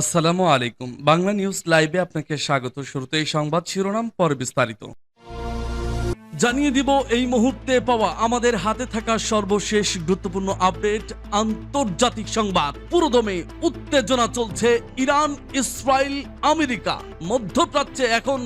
আসসালামু আলাইকুম। বাংলা নিউজ লাইভে আপনাকে স্বাগত। শুরুতে এই সংবাদ শিরোনাম, পরে বিস্তারিত। জানিয়ে দিব, এই মুহূর্তে পাওয়া আমাদের হাতে থাকা সর্বশেষ গুরুত্বপূর্ণ আপডেট, আন্তর্জাতিক সংবাদ। পুরোদমে উত্তেজনা চলছে ইরান, ইসরায়েল, আমেরিকা। মধ্যপ্রাচ্যে এখন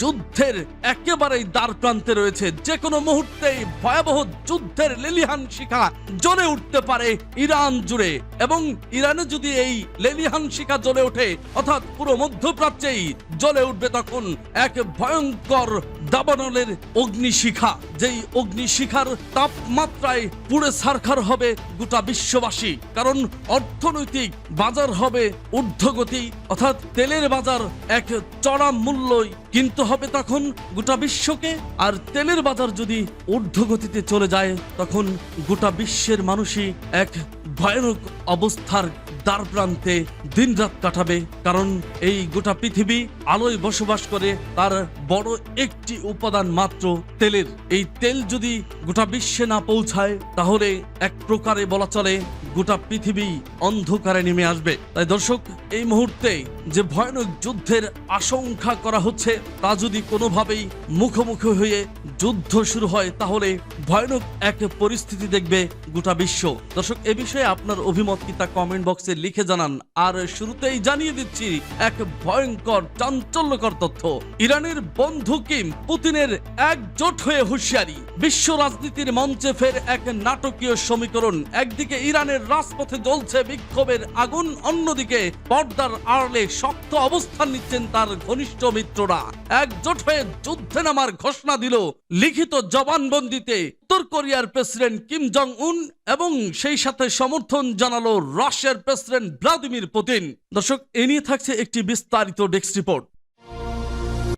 যুদ্ধের একেবারেই দ্বার প্রান্তে রয়েছে। যে কোনো মুহূর্তেই ভয়াবহ যুদ্ধের লেলিহান শিখা জ্বলে উঠতে পারে ইরান জুড়ে। এবং ইরানে যদি এই লেলিহান শিখা জ্বলে ওঠে, অর্থাৎ পুরো মধ্যপ্রাচ্যেই জ্বলে উঠবে তখন এক ভয়ঙ্কর দাবানলের অগ্নিশিখা। যেই অগ্নিশিখার তাপমাত্রায় পুড়ে সারখার হবে গোটা বিশ্ববাসী। কারণ অর্থনৈতিক বাজার হবে ঊর্ধ্বগতি, অর্থাৎ তেলের বাজার এক চড়া মূল্যই কিনতে হবে তখন গোটা বিশ্বকে, আর তেলের বাজার যদি ঊর্ধ্বগতিতে চলে যায়, তখন গোটা বিশ্বের মানুষই এক ভয়ানক অবস্থার দ্বার প্রান্তে দিনরাত কাটাবে। কারণ এই গোটা পৃথিবী আলোয় বসবাস করে, তার বড় একটি উপাদান মাত্র তেলের। এই তেল যদি গোটা বিশ্বে না পৌঁছায়, তাহলে এক প্রকারে বলা চলে গোটা পৃথিবী অন্ধকারে নেমে আসবে। তাই দর্শক, এই মুহূর্তে যে ভয়ানক যুদ্ধের আশঙ্কা করা হচ্ছে, তা যদি কোনোভাবেই মুখোমুখি হয়ে যুদ্ধ শুরু হয়, তাহলে ভয়ানক এক পরিস্থিতি দেখবে গোটা বিশ্ব। দর্শক, এ বিষয়ে আপনার অভিমত কি তা কমেন্ট বক্সে লিখে জানান। আর শুরুতেই জানিয়ে দিচ্ছি, এক ভয়ঙ্কর, চাঞ্চল্যকর তথ্য। ইরানের বন্ধু কিম পুতিনের একজোট হয়ে হুঁশিয়ারি। বিশ্ব রাজনীতির মঞ্চে ফের এক নাটকীয় সমীকরণ। একদিকে ইরানের রাজপথে জ্বলছে বিক্ষোভের আগুন, অন্যদিকে পর্দার আড়লে শক্ত অবস্থান নিচ্ছেন তার ঘনিষ্ঠ মিত্ররা। একজোট হয়ে যুদ্ধে নামার ঘোষণা দিল লিখিত জবানবন্দিতে উত্তর কোরিয়ার প্রেসিডেন্ট কিম জং উন এবং সেই সাথে সমর্থন জানালো রাশিয়ার প্রেসিডেন্ট ভ্লাদিমির পুতিন। দর্শক, এ নিয়ে থাকছে একটি বিস্তারিত ডেস্ক রিপোর্ট।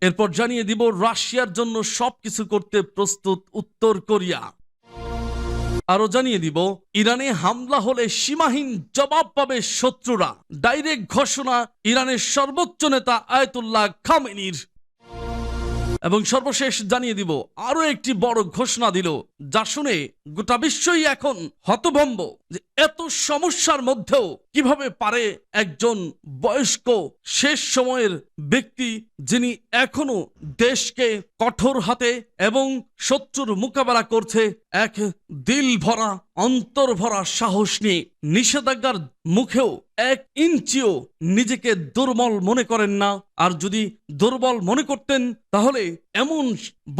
এরপর জানিয়ে দিব রাশিয়ার জন্য সবকিছু করতে প্রস্তুত উত্তর কোরিয়া। আরও জানিয়ে দিব, ইরানে হামলা হলে সীমাহীন জবাব পাবে শত্রুরা। ডাইরেক্ট ঘোষণা, ইরানের সর্বোচ্চ নেতা আয়তুল্লাহ খামেনির। এবং সর্বশেষ জানিয়ে দিব আরও একটি বড় ঘোষণা দিল, যা শুনে গোটা বিশ্বই এখন হতভম্ব যে এত সমস্যার মধ্যেও কীভাবে পারে একজন বয়স্ক শেষ সময়ের ব্যক্তি যিনি এখনও দেশকে কঠোর হাতে এবং শত্রুর মোকাবেলা করছে এক দিল ভরা অন্তর ভরা সাহস নিয়ে নিষেধাজ্ঞার মুখেও এক ইঞ্চিও নিজেকে দুর্বল মনে করেন না। আর যদি দুর্বল মনে করতেন, তাহলে এমন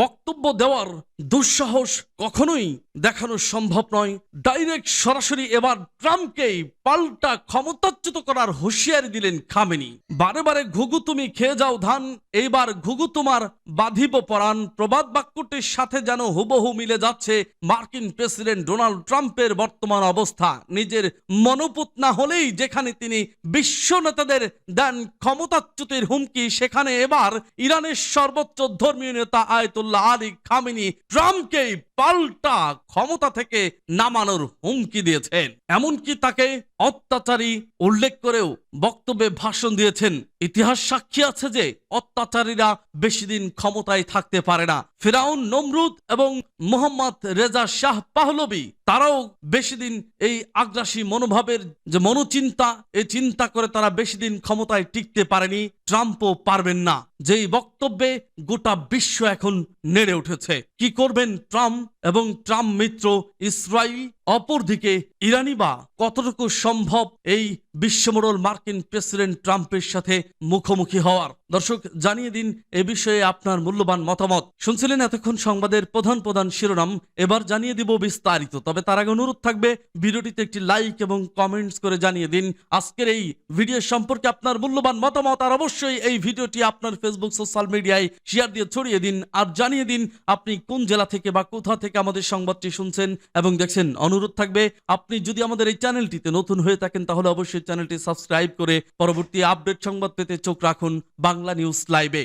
বক্তব্য দেওয়ার দুঃসাহস কখনোই দেখানো সম্ভব নয়। ডাইরেক্ট সরাসরি এবার ট্রাম্পকেই পাল্টা ক্ষমতাচ্যুত করার হুঁশিয়ারি দিলেন খামেনি। বারে বারে ঘুঘু তুমি খেয়ে যাও ধান, এইবার ঘুঘু তোমার বাঁধিব পরাণ। প্রবাদ বাক্যটির সাথে যেন হুবহু মিলে যাচ্ছে মার্কিন প্রেসিডেন্ট ডোনাল্ড ট্রাম্পের বর্তমান অবস্থা। নিজের মনোপুত না হলেই যেখানে তিনি বিশ্ব নেতাদের দেন ক্ষমতাচ্যুতির হুমকি, সেখানে এবার ইরানের সর্বোচ্চ ধর্মীয় নেতা আয়তুল্লাহ আলী খামিনি ট্রাম্পকে পাল্টা ক্ষমতা থেকে নামানোর হুমকি দিয়েছেন। এমনকি তাকে অত্যাচারী উল্লেখ করেও বক্তব্যে ভাষণ দিয়েছেন। ইতিহাস সাক্ষী আছে যে অত্যাচারীরা বেশি দিন ক্ষমতায় থাকতে পারে না। ফেরাউন, নমরুদ এবং মোহাম্মদ রেজা শাহ পাহলবি, তারাও বেশি দিন এই আগ্রাসী মনোভাবের যে মনোচিন্তা, এই চিন্তা করে তারা বেশি দিন ক্ষমতায় টিকতে পারেনি। ট্রাম্পও পারবেন না। যেই বক্তব্যে গোটা বিশ্ব এখন নেড়ে উঠেছে। কি করবেন ট্রাম্প? এবং ট্রাম্প মিত্র ইসরায়েল অপরদিকে ইরানি বা কতটুকু সম্ভব এই বিশ্বমোড়ল মার্কিন প্রেসিডেন্ট ট্রাম্পের সাথে মুখোমুখি হওয়ার? দর্শক, জানিয়ে দিন এ বিষয়ে আপনার মূল্যবান মতামত। শুনছিলেন এতক্ষণ সংবাদের প্রধান প্রধান শিরোনাম। এবার জানিয়ে দিব বিস্তারিত। তবে তার আগে অনুরোধ থাকবে, ভিডিওটিতে একটি লাইক এবং কমেন্টস করে জানিয়ে দিন আজকের এই ভিডিও সম্পর্কে আপনার মূল্যবান মতামত। আর অবশ্যই এই ভিডিওটি আপনার ফেসবুক সোশ্যাল মিডিয়ায় শেয়ার দিয়ে ছড়িয়ে দিন। আর জানিয়ে দিন আপনি কোন জেলা থেকে বা কোথা থেকে আমাদের সংবাদটি শুনছেন এবং দেখছেন। অনুরোধ থাকবে। আপনি যদি আমাদের এই চ্যানেলটিতে নতুন হয়ে থাকেন, তাহলে অবশ্যই চ্যানেলটি সাবস্ক্রাইব করে পরবর্তী আপডেট সংবাদ পেতে চোখ রাখুন বাংলা নিউজ লাইভে।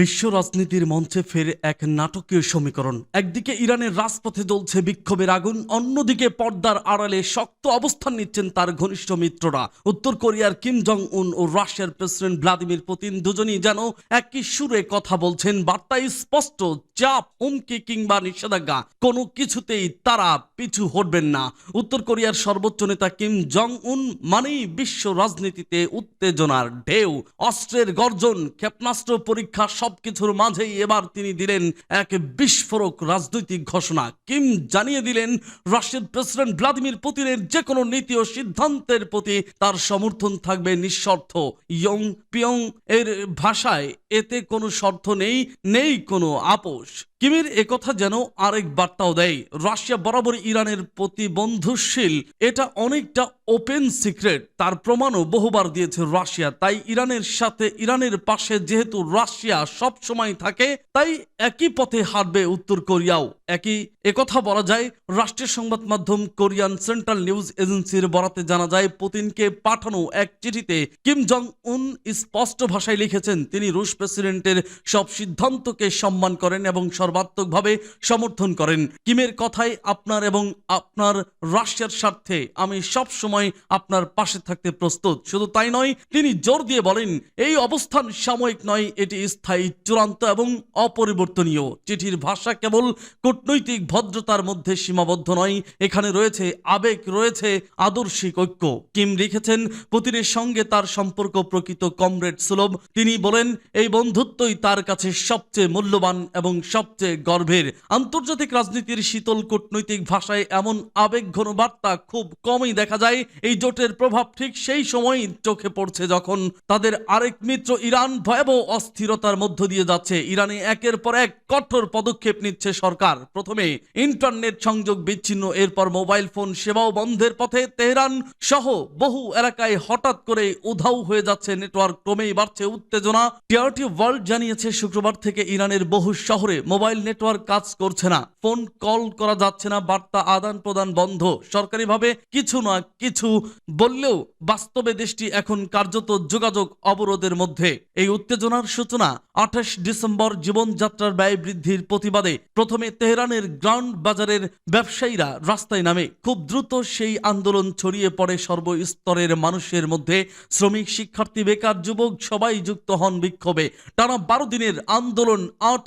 বিশ্ব রাজনীতির মঞ্চে ফের এক নাটকীয় সমীকরণ। একদিকে ইরানের রাজপথে জ্বলছে বিক্ষোভের আগুন, অন্যদিকে পর্দার আড়ালে শক্ত অবস্থান নিচ্ছেন তার ঘনিষ্ঠ মিত্ররা। উত্তর কোরিয়ার কিম জং উন ও রাশিয়ার প্রেসিডেন্ট ভ্লাদিমির পুতিন দুজনই যেন একই সুরে কথা বলছেন, বার্তায় স্পষ্ট চাপ, হুমকি কিংবা নিষেধাজ্ঞা, কোনো কিছুতেই তারা পিছু হটবেন না। উত্তর কোরিয়ার সর্বোচ্চ নেতা কিম জং উন মানেই বিশ্ব রাজনীতিতে উত্তেজনার ঢেউ। অস্ত্রের গর্জন, ক্ষেপণাস্ত্র পরীক্ষা সবকিছুর মাঝেই এবার তিনি দিলেন এক বিস্ফোরক রাজনৈতিক ঘোষণা। কিম জানিয়ে দিলেন, রাশিয়ার প্রেসিডেন্ট ভ্লাদিমির পুতিনের যে কোনো নীতি ও সিদ্ধান্তের প্রতি তার সমর্থন থাকবে নিঃশর্ত। ইয়ং পিয়ং এর ভাষায়, এতে কোনো শর্ত নেই নেই কোনো আপোষ। কিমের একথা যেন আরেক বার্তাও দেয়। রাশিয়া বরাবর ইরানের প্রতি বন্ধুশীল এটা অনেকটা ওপেন সিক্রেট তার প্রমাণও বহুবার দিয়েছে রাশিয়া। তাই ইরানের সাথে ইরানের পাশে যেহেতু রাশিয়া সব সময় থাকে, তাই একই পথে হাঁটবে উত্তর কোরিয়াও। একই একথা বলা যায়, রাষ্ট্রীয় সংবাদ মাধ্যম কোরিয়ান সেন্ট্রাল নিউজ এজেন্সির বরাতে জানা যায়, পুতিনকে পাঠানো এক চিঠিতে কিম জং উন স্পষ্ট ভাষায় লিখেছেন। তিনি রুশ প্রেসিডেন্টের সব সিদ্ধান্তকে সম্মান করেন এবং সর্বাত্মকভাবে সমর্থন করেন। কিমের কথায় আপনার এবং আপনার রাশিয়ার স্বার্থে আমি সব সময় আপনার পাশে থাকতে প্রস্তুত। শুধু তাই নয়, তিনি জোর দিয়ে বলেন, এই অবস্থান সাময়িক নয়, এটি স্থায়ী, চূড়ান্ত এবং অপরিবর্তনীয়। চিঠির ভাষা কেবল কূটনৈতিক ভদ্রতার মধ্যে সীমাবদ্ধ নয়, এখানে রয়েছে আবেগ, রয়েছে আদর্শিক ঐক্য। কিম লিখেছেন, পুতিনের সঙ্গে তার সম্পর্ক প্রকৃত কমরেড সুলভ। তিনি বলেন, এই বন্ধুত্বই তার কাছে সবচেয়ে মূল্যবান এবং সবচেয়ে গর্বের আন্তর্জাতিক রাজনীতির শীতল কূটনৈতিক ভাষায় এমন আবেগঘন বার্তা খুব কমই দেখা যায়। এই জোটের প্রভাব ঠিক সেই সময়ই চোখে পড়ছে যখন তাদের আরেক মিত্র ইরান ভয়াবহ অস্থিরতার মধ্য দিয়ে যাচ্ছে। ইরানে একের পর এক কঠোর পদক্ষেপ নিচ্ছে সরকার। প্রথমে ইন্টারনেট সংযোগ বিচ্ছিন্ন, এরপর মোবাইল ফোন সেবাও বন্ধের পথে। তেহরান সহ বহু এলাকায় হঠাৎ করে উধাও হয়ে যাচ্ছে। নেটওয়ার্ক ক্রমেই বাড়ছে উত্তেজনা। টিআরটি ওয়ার্ল্ড জানিয়েছে, শুক্রবার থেকে ইরানের বহু শহরে মোবাইল নেটওয়ার্ক কাজ করছে না। ফোন কল করা যাচ্ছে না, বার্তা আদান প্রদান বন্ধ। সরকারিভাবে কিছু না কিছু বললেও বাস্তবে দেশটি এখন কার্যত যোগাযোগ অবরোধের মধ্যে। এই উত্তেজনার সূচনা আঠাশ ডিসেম্বর জীবনযাত্রার ব্যয় বৃদ্ধির প্রতিবাদে প্রথমে তেহরানের গ্রাউন্ড বাজারের ব্যবসায়ীরা রাস্তায় নামে। খুব দ্রুত সেই আন্দোলন ছড়িয়ে পড়ে সর্বস্তরের মানুষের মধ্যে। শ্রমিক, শিক্ষার্থী, বেকার, যুবক সবাই যুক্ত হন বিক্ষোভে। টানা বারো দিনের আন্দোলন আট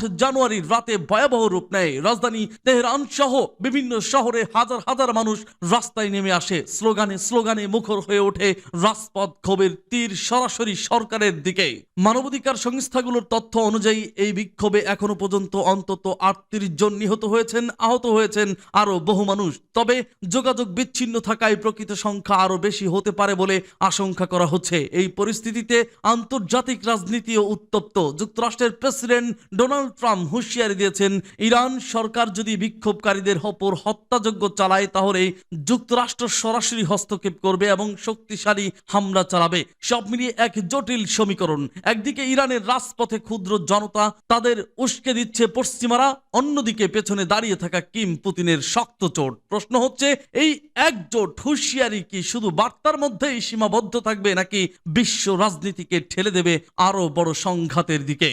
জানুয়ারির রাতে ভয়াবহ রূপ নেয়। রাজধানী তেহরান সহ বিভিন্ন শহরে হাজার হাজার মানুষ রাস্তায় নেমে আসে। স্লোগানে স্লোগানে মুখর হয়ে ওঠে রাজপথ ক্ষোভের তীর সরাসরি সরকারের দিকে। মানবাধিকার সংস্থাগুলোর তথ্য অনুযায়ী এই বিক্ষোভে এখনও পর্যন্ত অন্তত আটত্রিশ জন নিহত হয়েছেন, আহত হয়েছেন আরও বহু মানুষ। তবে যোগাযোগ বিচ্ছিন্ন থাকায় প্রকৃত সংখ্যা আরও বেশি হতে পারে বলে আশঙ্কা করা হচ্ছে। এই পরিস্থিতিতে আন্তর্জাতিক রাজনীতিও উত্তপ্ত। যুক্তরাষ্ট্রের প্রেসিডেন্ট ডোনাল্ড ট্রাম্প হুঁশিয়ারি দিয়েছেন, ইরান সরকার যদি বিক্ষোভকারীদের ওপর হত্যাযজ্ঞ চালায়, তাহলে যুক্তরাষ্ট্র সরাসরি হস্তক্ষেপ করবে এবং শক্তিশালী হামলা চালাবে। সব মিলিয়ে এক জটিল সমীকরণ। একদিকে ইরানের রাজপথে ক্ষুদ্র জনতা, তাদের উস্কে দিচ্ছে পশ্চিমারা, অন্যদিকে পেছনে দাঁড়িয়ে থাকা কিম পুতিনের শক্ত চোট। প্রশ্ন হচ্ছে, এই একজোট হুঁশিয়ারি কি শুধু বার্তার মধ্যেই সীমাবদ্ধ থাকবে, নাকি বিশ্ব রাজনীতিকে ঠেলে দেবে আরও বড় সংঘাতের দিকে?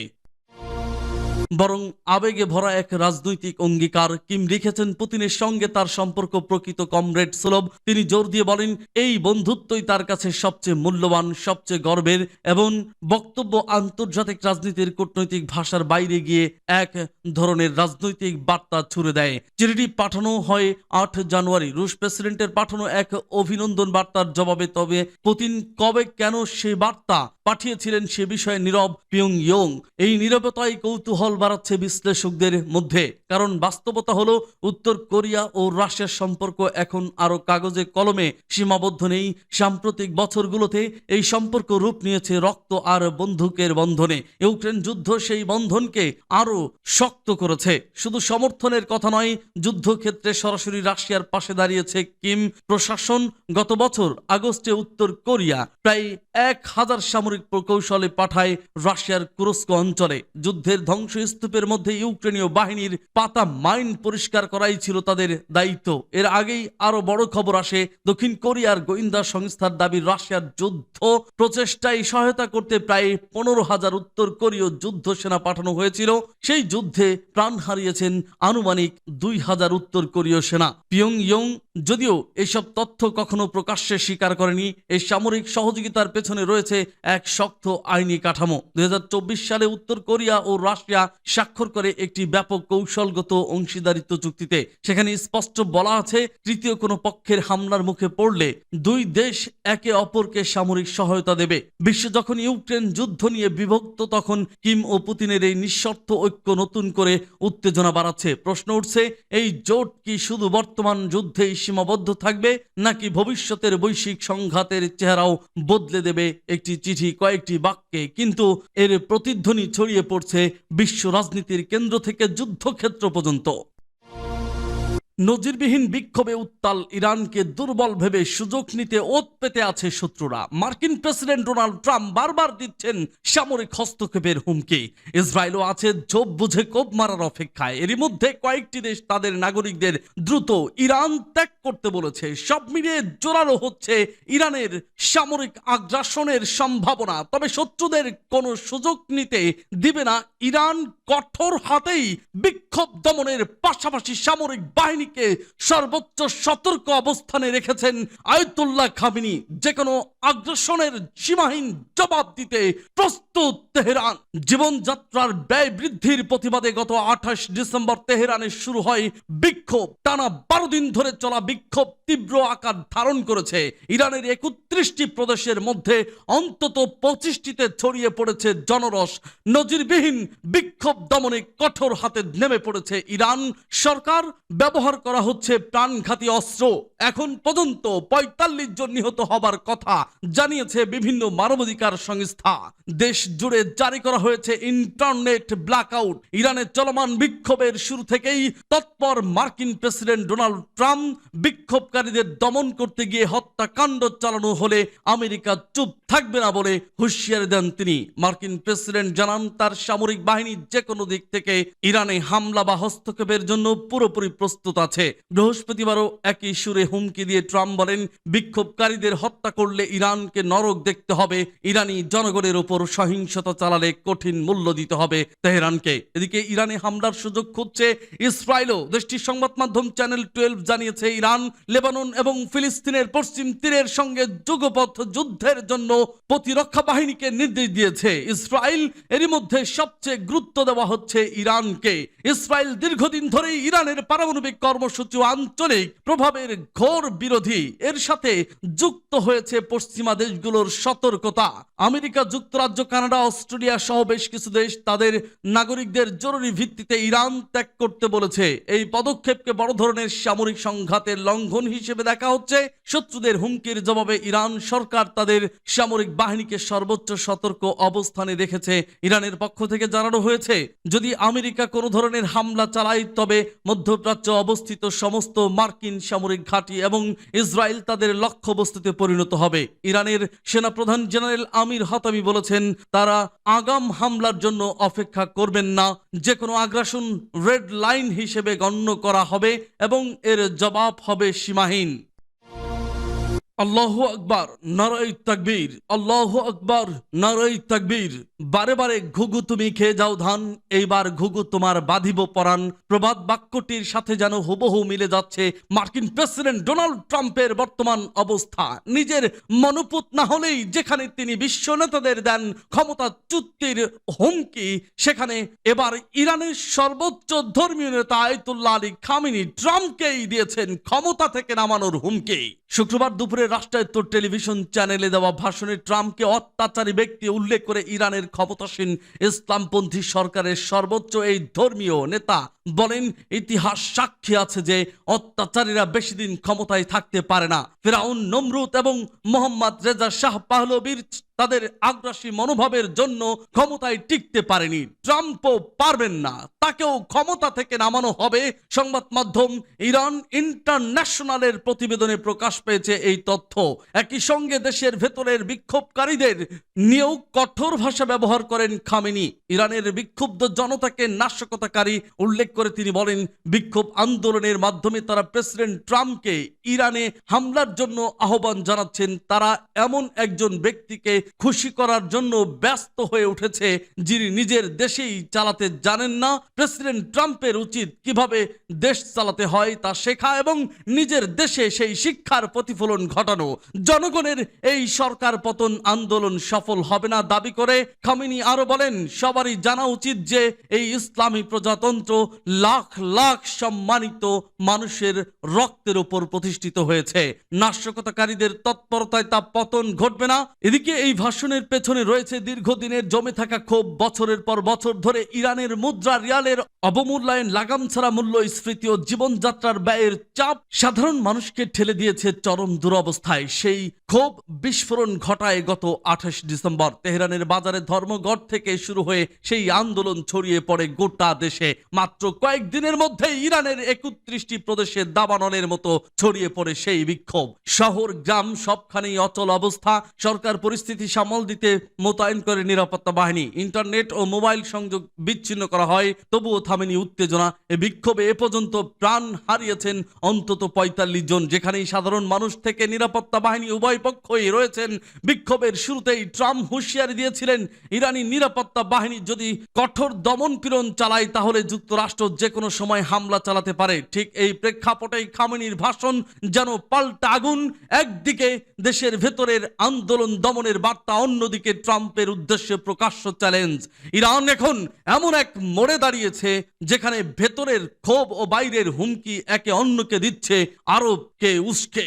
বরং আবেগে ভরা এক রাজনৈতিক অঙ্গীকার কিম লিখেছেন পুতিনের সঙ্গে তার সম্পর্ক প্রকৃত কমরেড সুলভ। তিনি জোর দিয়ে বলেন, এই বন্ধুত্বই তার কাছে সবচেয়ে মূল্যবান, সবচেয়ে গর্বের এবং বক্তব্য আন্তর্জাতিক রাজনীতির কূটনৈতিক ভাষার বাইরে গিয়ে এক ধরনের রাজনৈতিক বার্তা ছুড়ে দেয়। চিঠিটি পাঠানো হয় আট জানুয়ারি। রুশ প্রেসিডেন্টের পাঠানো এক অভিনন্দন বার্তার জবাবে তবে পুতিন কবে কেন সে বার্তা পাঠিয়েছিলেন সে বিষয়ে নীরব পিয়ং ইয়ং এই নীরবতাই কৌতূহল বাড়াচ্ছে বিশ্লেষকদের মধ্যে। কারণ বাস্তবতা হলো, উত্তর কোরিয়া ও রাশিয়ার সম্পর্ক এখন আরও কাগজে কলমে। সীমাবদ্ধ নেই। সাম্প্রতিক বছরগুলোতে এই সম্পর্ক রূপ নিয়েছে রক্ত আর বন্ধুকের বন্ধনে। ইউক্রেন যুদ্ধ সেই বন্ধনকে আরও শক্ত করেছে। শুধু সমর্থনের কথা নয়, যুদ্ধক্ষেত্রে সরাসরি রাশিয়ার পাশে দাঁড়িয়েছে কিম। প্রশাসন গত বছর আগস্টে উত্তর কোরিয়া প্রায় এক হাজার সামরিক প্রকৌশলে পাঠায় রাশিয়ার কুরস্ক অঞ্চলে। যুদ্ধের ধ্বংসস্তূপের মধ্যে ইউক্রেনীয় বাহিনীর পাতা মাইন পরিষ্কার করাই ছিল তাদের দায়িত্ব। এর আগেই আরও বড় খবর আসে, দক্ষিণ কোরিয়ার গোয়েন্দা সংস্থার দাবি, রাশিয়ার যুদ্ধ প্রচেষ্টায় সহায়তা করতে প্রায় পনেরো হাজার উত্তর কোরীয় যুদ্ধ সেনা পাঠানো হয়েছিল। সেই যুদ্ধে প্রাণ হারিয়েছেন আনুমানিক দুই হাজার উত্তর কোরীয় সেনা। পিয়ং ইয়ং যদিও এসব তথ্য কখনো প্রকাশ্যে স্বীকার করেনি এই সামরিক সহযোগিতার পেছনে রয়েছে এক শক্ত আইনি কাঠামো। দুই হাজার চব্বিশ সালে উত্তর কোরিয়া ও রাশিয়া স্বাক্ষর করে একটি ব্যাপক কৌশলগত অংশীদারিত্ব চুক্তিতে। সেখানে স্পষ্ট বলা আছে, তৃতীয় কোনো পক্ষের হামলার মুখে পড়লে দুই দেশ একে অপরকে সামরিক সহায়তা দেবে। বিশ্ব যখন ইউক্রেন যুদ্ধ নিয়ে বিভক্ত, তখন কিম ও পুতিনের এই নিঃশর্ত ঐক্য নতুন করে উত্তেজনা বাড়াচ্ছে। প্রশ্ন উঠছে, এই জোট কি শুধু বর্তমান যুদ্ধেই সীমাবদ্ধ থাকবে, নাকি ভবিষ্যতের বৈশ্বিক সংঘাতের চেহারাও বদলে দেবে? একটি চিঠি, কয়েকটি বাক্যে। কিন্তু এর প্রতিধ্বনি ছড়িয়ে পড়ছে বিশ্ব রাজনীতির কেন্দ্র থেকে যুদ্ধক্ষেত্র পর্যন্ত। নজিরবিহীন বিক্ষোভে উত্তাল ইরানকে দুর্বল ভেবে সুযোগ নিতে ওত পেতে আছে শত্রুরা। মার্কিন প্রেসিডেন্ট ডোনাল্ড ট্রাম্প বারবার দিচ্ছেন সামরিক হস্তক্ষেপের হুমকি। ইসরায়েলও আছে ঝোপ বুঝে কোপ মারার অপেক্ষায়। এরই মধ্যে কয়েকটি দেশ তাদের নাগরিকদের দ্রুত ইরান ত্যাগ করতে বলেছে। সব মিলিয়ে জোরালো হচ্ছে ইরানের সামরিক আগ্রাসনের সম্ভাবনা। তবে শত্রুদের কোনো সুযোগ নিতে দিবে না। ইরান কঠোর হাতেই বিক্ষোভ দমনের পাশাপাশি সামরিক বাহিনীকে সর্বোচ্চ সতর্ক অবস্থানে রেখেছেন আয়তুল্লাহ খামিনি। যে কোনো আগ্রাসনের সীমাহীন জবাব দিতে প্রস্তুত তেহরান। জীবনযাত্রার ব্যয় বৃদ্ধির প্রতিবাদে গত আঠাশ ডিসেম্বর তেহরানে শুরু হয় বিক্ষোভ। টানা বারো দিন ধরে চলা বিক্ষোভ তীব্র আকার ধারণ করেছে। ইরানের একত্রিশটি প্রদেশের মধ্যে অন্তত পঁচিশটিতে ছড়িয়ে পড়েছে জনরস। নজিরবিহীন বিক্ষোভ দমনে কঠোর হাতে নেমে পড়েছে ইরান। সরকার ব্যবহার করা হচ্ছে প্রাণঘাতী অস্ত্র। এখন পর্যন্ত পঁয়তাল্লিশ জন নিহত হবার কথা জানিয়েছে বিভিন্ন মানবাধিকার সংস্থা। দেশ জুড়ে জারি করা হয়েছে ইন্টারনেট ব্ল্যাকআউট। ইরানের চলমান বিক্ষোভের শুরু থেকেই তৎপর মার্কিন প্রেসিডেন্ট ডোনাল্ড ট্রাম্প বিক্ষোভকারীদের দমন করতে গিয়ে হত্যাকাণ্ড চালানো হলে আমেরিকা চুপ থাকবে না বলে হুঁশিয়ারি দেন তিনি। মার্কিন প্রেসিডেন্ট জানান, তার সামরিক বাহিনী যে কোনো দিক থেকে ইরানে হামলা বা হস্তক্ষেপের জন্য পুরোপুরি প্রস্তুত আছে। বৃহস্পতিবারও একই সুরে হুমকি দিয়ে ট্রাম্প বলেন, বিক্ষোভকারীদের হত্যা করলে ইরানকে নরক দেখতে হবে। ইরানি জনগণের উপর সহিংসতা চালালে কঠিন মূল্য দিতে হবে তেহরানকে। এদিকে ইরানে হামলার সুযোগ খুঁজছে ইসরায়েলও। দেশটির সংবাদ মাধ্যম চ্যানেল টুয়েলভ জানিয়েছে, ইরান, লেবানন এবং ফিলিস্তিনের পশ্চিম তীরের সঙ্গে যুগপথ যুদ্ধের জন্য প্রতিরক্ষা বাহিনীকে নির্দেশ দিয়েছে। ইসরায়েল এরই মধ্যে সবচেয়ে গুরুত্ব দেওয়া হচ্ছে ইরানকে। ইসরায়েল দীর্ঘদিন ধরেই ইরানের পারমাণবিক কর্মসূচি আঞ্চলিক প্রভাবের ঘোর বিরোধী। এর সাথে যুক্ত হয়েছে পশ্চিমা দেশগুলোর সতর্কতা। আমেরিকা, যুক্তরাজ্য, কানাডা, অস্ট্রেলিয়া সহ বেশ কিছু দেশ তাদের নাগরিকদের জরুরি ভিত্তিতে ইরান ত্যাগ করতে বলেছে। এই পদক্ষেপকে বড় ধরনের সামরিক সংঘাতের লঙ্ঘন হিসেবে দেখা হচ্ছে। শত্রুদের হুমকির জবাবে ইরান সরকার তাদের সামরিক বাহিনীকে সর্বোচ্চ সতর্ক অবস্থানে রেখেছে। ইরানের পক্ষ থেকে জানানো হয়েছে, যদি আমেরিকা কোনো ধরনের হামলা চালায়, তবে মধ্যপ্রাচ্য অবস্থিত সমস্ত মার্কিন সামরিক ঘাঁটি এবং ইসরায়েল তাদের লক্ষ্য লক্ষ্যবস্তুতে পরিণত হবে। ইরানের সেনাপ্রধান জেনারেল আমির হাতামি বলেছেন, তারা আগাম হামলার জন্য অপেক্ষা করবেন না। যে কোনো আগ্রাসন রেড লাইন হিসেবে গণ্য করা হবে এবং এর জবাব হবে সীমাহীন। আল্লাহ আকবার নারাই তাকবীর, আল্লাহ আকবার নারাই তাকবীর। বারে বারে ঘুঘু তুমি খেয়ে যাও ধান, এইবার ঘুঘু তোমার বাঁধিব পরাণ। প্রবাদ বাক্যটির সাথে যেন হুবহু মিলে যাচ্ছে মার্কিন প্রেসিডেন্ট ডোনাল্ড ট্রাম্পের বর্তমান অবস্থা। নিজের মনোপুত না হলেই যেখানে তিনি বিশ্ব নেতাদের দেন ক্ষমতা চুক্তির হুমকি, সেখানে এবার ইরানের সর্বোচ্চ ধর্মীয় নেতা আয়তুল্লাহ আলী খামিনি ট্রাম্পকেই দিয়েছেন ক্ষমতা থেকে নামানোর হুমকি। শুক্রবার দুপুরে রাষ্ট্রায়ত্ত টেলিভিশন চ্যানেলে দেওয়া ভাষণে ট্রাম্পকে অত্যাচারী ব্যক্তি উল্লেখ করে ইরানের ক্ষমতাসীন ইসলামপন্থী সরকারের সর্বোচ্চ এই ধর্মীয় নেতা বলেন, ইতিহাস সাক্ষী আছে যে অত্যাচারীরা বেশি দিন ক্ষমতায় থাকতে পারে না। ফেরাউন নমরুত এবং মোহাম্মদ রেজা শাহ পাহলবির তাদের আগ্রাসী মনোভাবের জন্য ক্ষমতায় টিকতে পারেনি। ট্রাম্পও পারবেন না। তাকেও ক্ষমতা থেকে নামানো হবে। সংবাদ মাধ্যম ইরান ইন্টারন্যাশনালের প্রতিবেদনে প্রকাশ পেয়েছে এই তথ্য। একই সঙ্গে দেশের ভেতরের বিক্ষোভকারীদের নিয়েও কঠোর ভাষা ব্যবহার করেন খামেনি। ইরানের বিক্ষুব্ধ জনতাকে নাশকতাকারী উল্লেখ করে তিনি বলেন, বিক্ষোভ আন্দোলনের মাধ্যমে তারা প্রেসিডেন্ট ট্রাম্পকে ইরানে হামলার জন্য আহ্বান জানাচ্ছেন। তারা এমন একজন ব্যক্তিকে খুশি করার জন্য ব্যস্ত হয়ে উঠেছে, যিনি নিজের দেশেই চালাতে জানেন না। প্রেসিডেন্ট ট্রাম্পের উচিত কীভাবে দেশ চালাতে হয় তা শেখা এবং নিজের দেশে সেই শিক্ষার প্রতিফলন ঘটানো। জনগণের এই সরকার পতন আন্দোলন সফল হবে না দাবি করে খামিনি আরও বলেন, সবারই জানা উচিত যে এই ইসলামী প্রজাতন্ত্র লাখ লাখ সম্মানিত মানুষের রক্তের উপর প্রতিষ্ঠিত হয়েছে। নাশকতাকারীদের তৎপরতায় তা পতন ঘটবে না। এদিকে এই ভাষণের পেছনে রয়েছে দীর্ঘদিনের জমে থাকা ক্ষোভ। বছরের পর বছর ধরে ইরানের মুদ্রা রিয়ালের অবমূল্যায়ন লাগাম ছাড়া মূল্যস্ফীতি ও জীবনযাত্রার ব্যয়ের চাপ সাধারণ মানুষকে ঠেলে দিয়েছে চরম দুরবস্থায়। সেই ক্ষোভ বিস্ফোরণ ঘটায় গত আঠাশ ডিসেম্বর। তেহরানের বাজারে ধর্মঘট থেকে শুরু হয়ে সেই আন্দোলন ছড়িয়ে পড়ে গোটা দেশে। মাত্র কয়েকদিনের মধ্যে ইরানের একত্রিশটি প্রদেশে দাবানলের মতো ছড়িয়ে পড়ে সেই বিক্ষোভ। শহর, গ্রাম সবখানেই অচল অবস্থা। সরকার পরিস্থিতি সামাল দিতে মোতায়েন করে নিরাপত্তা বাহিনী। ইন্টারনেট ও মোবাইল সংযোগ বিচ্ছিন্ন করা হয়, তবুও থামেনি উত্তেজনা। এ বিক্ষোভে এ পর্যন্ত প্রাণ হারিয়েছেন অন্তত পঁয়তাল্লিশ জন, যেখানেই সাধারণ মানুষ থেকে নিরাপত্তা বাহিনী উভয় পক্ষই রয়েছেন। বিক্ষোভের শুরুতেই ট্রাম্প হুঁশিয়ারি দিয়েছিলেন, ইরানি নিরাপত্তা বাহিনী যদি কঠোর দমন পীড়ন চালায়, তাহলে যুক্তরাষ্ট্র যে কোনো সময় হামলা চালাতে পারে। ঠিক এই প্রেক্ষাপটেই খামেনির ভাষণ যেন পাল্টা আগুন, একদিকে দেশের ভেতরের আন্দোলন দমনের বার্তা অন্যদিকে ট্রাম্পের উদ্দেশ্যে প্রকাশ্য চ্যালেঞ্জ। ইরান এখন এমন এক মোড়ে দাঁড়িয়েছে যেখানে ভেতরের ক্ষোভ ও বাইরের হুমকি একে অন্যকে দিচ্ছে আরবকে উস্কে।